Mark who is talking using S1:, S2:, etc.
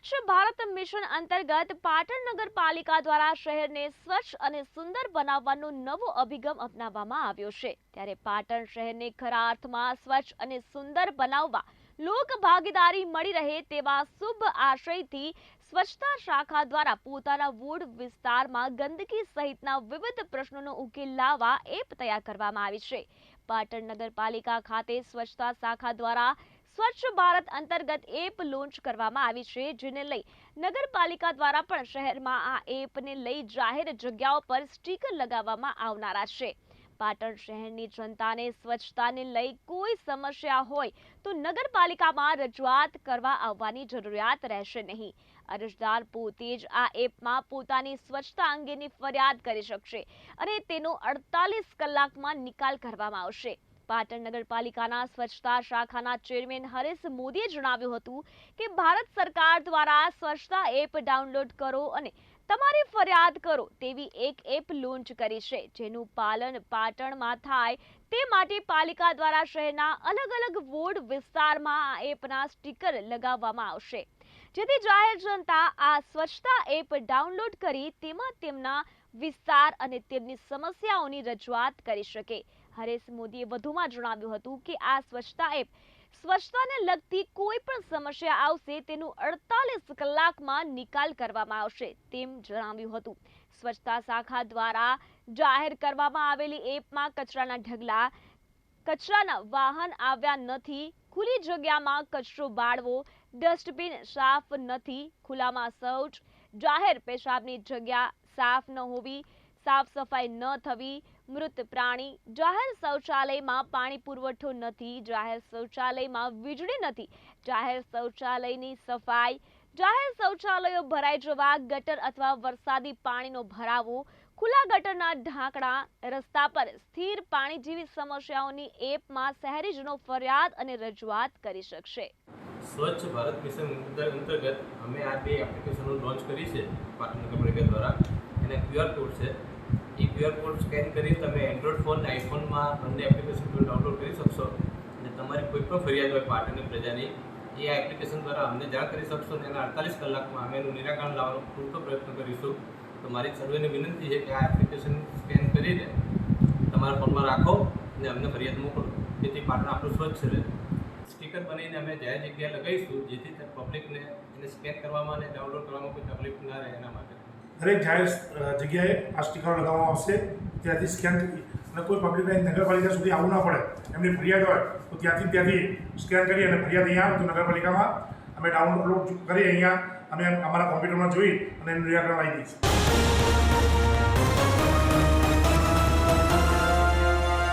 S1: સ્વચ્છ ભારત મિશન અંતર્ગત પાટણ નગરપાલિકા દ્વારા શહેરને સ્વચ્છ અને સુંદર બનાવવાનો નવો અભિગમ અપનાવવામાં આવ્યો છે. ત્યારે પાટણ શહેરને ખરા અર્થમાં સ્વચ્છ અને સુંદર બનાવવા લોક ભાગીદારી મળી રહે તેવા શુભ આશયથી સ્વચ્છતા શાખા દ્વારા પોતાના વોર્ડ વિસ્તારમાં ગંદકી સહિતના વિવિધ પ્રશ્નોનો ઉકેલ લાવવા એપ તૈયાર કરવામાં આવી છે. પાટણ નગરપાલિકા ખાતે સ્વચ્છતા શાખા દ્વારા સ્વચ્છ ભારત અંતર્ગત એપ લોન્ચ કરવામાં આવી છે, જેને લઈ નગરપાલિકા દ્વારા પણ શહેરમાં આ એપને લઈ જાહેર જગ્યાઓ પર સ્ટીકર લગાવવામાં આવનારા છે. પાટણ શહેરની જનતાને સ્વચ્છતાને લઈ કોઈ સમસ્યા હોય તો નગરપાલિકામાં રજૂઆત કરવા આવવાની જરૂરિયાત રહેશે નહીં. અરજદાર પોતે જ આ એપમાં પોતાની સ્વચ્છતા અંગેની ફરિયાદ કરી શકશે અને તેનો અડતાલીસ કલાકમાં નિકાલ કરવામાં આવશે. પાટણ નગરપાલિકાના સ્વચ્છતા શાખાના ચેરમેન હરેશ મોદીએ જણાવ્યું હતું કે ભારત સરકાર દ્વારા સ્વચ્છતા એપ ડાઉનલોડ કરો અને તમારી ફરિયાદ કરો તેવી એક એપ લોન્ચ કરી છે, જેનું પાલન પાટણમાં થાય તે માટે પાલિકા દ્વારા શહેરના અલગ અલગ વોર્ડ વિસ્તારમાં આ એપના સ્ટીકર લગાવવામાં આવશે. જેથી જાહેર જનતા આ સ્વચ્છતા એપ ડાઉનલોડ કરી તેમાં તેમના વિસ્તાર અને તેમની સમસ્યાઓની રજૂઆત કરી શકે. હરેશ મોદીએ વધુમાં જણાવ્યું હતું કે આ સ્વચ્છતા એપ સ્વચ્છતાને લગતી કોઈ પણ સમસ્યા આવશે તેનું અડતાલીસ કલાકમાં નિકાલ કરવામાં આવશે તેમ જણાવ્યું હતું. સ્વચ્છતા શાખા દ્વારા જાહેર કરવામાં આવેલી એપમાં કચરાના ઢગલા, કચરાના વાહન આવ્યા નથી, ખુલ્લી જગ્યામાં કચરો બાળવો, ડસ્ટબિન સાફ નથી, ખુલ્લામાં શૌચ, જાહેર પેશાબની જગ્યા સાફ ન હોવી, સાફ સફાઈ ન થવી મૃત પ્રાણી જાહેર શૌચાલયમાં પાણી પુરવઠો નથી, જાહેર શૌચાલયમાં વીજળી નથી. જાહેર શૌચાલયની સફાઈ, જાહેર શૌચાલયો ભરાઈ જવા, ગટર અથવા વરસાદી પાણીનો ભરાવો, ખુલ્લા ગટરના ઢાંકણા, રસ્તા પર સ્થિર પાણી જેવી સમસ્યાઓની એપમાં શહેરીજનો ફરિયાદ અને રજૂઆત કરી શકશે.
S2: સ્વચ્છ ભારત મિશન અંતર્ગત અમે આ બે એપ્લિકેશનો લોન્ચ કરી છે, પાટણ દ્વારા. એને ક્યુઆર કોડ છે. એ ક્યુઆર કોડ સ્કેન કરી, તમે એન્ડ્રોઈડ ફોન આઈફોનમાં બંને એપ્લિકેશન પર ડાઉનલોડ કરી શકશો. અને તમારી કોઈ પણ ફરિયાદ હોય પાટણની પ્રજાની, એ આ એપ્લિકેશન દ્વારા અમને જાણ કરી શકશો અને એના અડતાલીસ કલાકમાં અમે એનું નિરાકરણ લાવવાનો પૂરતો પ્રયત્ન કરીશું. તો મારી સર્વેને વિનંતી છે કે આ એપ્લિકેશન સ્કેન કરીને તમારા ફોનમાં રાખો અને અમને ફરિયાદ મોકલો. જેથી પાટણ આપણું સ્વચ્છ રહે. સ્ટીકર બનાવીને અમે જાહેર જગ્યાએ લગાવીશું, જેથી પબ્લિકને એને સ્કેન કરવામાં અને ડાઉનલોડ કરવામાં કોઈ તકલીફ ના રહે એના માટે.
S3: દરેક જાહેર જગ્યાએ આ સ્ટીકરો લગાવવામાં આવશે. ત્યાંથી સ્કેન અને કોઈ પબ્લિક બેંક નગરપાલિકા સુધી આવવું ના પડે, એમની ફરિયાદ હોય, તો ત્યાંથી ત્યાંથી સ્કેન કરી અને ફરિયાદ અહીંયા તો નગરપાલિકામાં અમે ડાઉનલોડ કરી અહીંયા અમે અમારા કોમ્પ્યુટરમાં જોઈ અને એનું નિરાકરણ આવી દઈશું.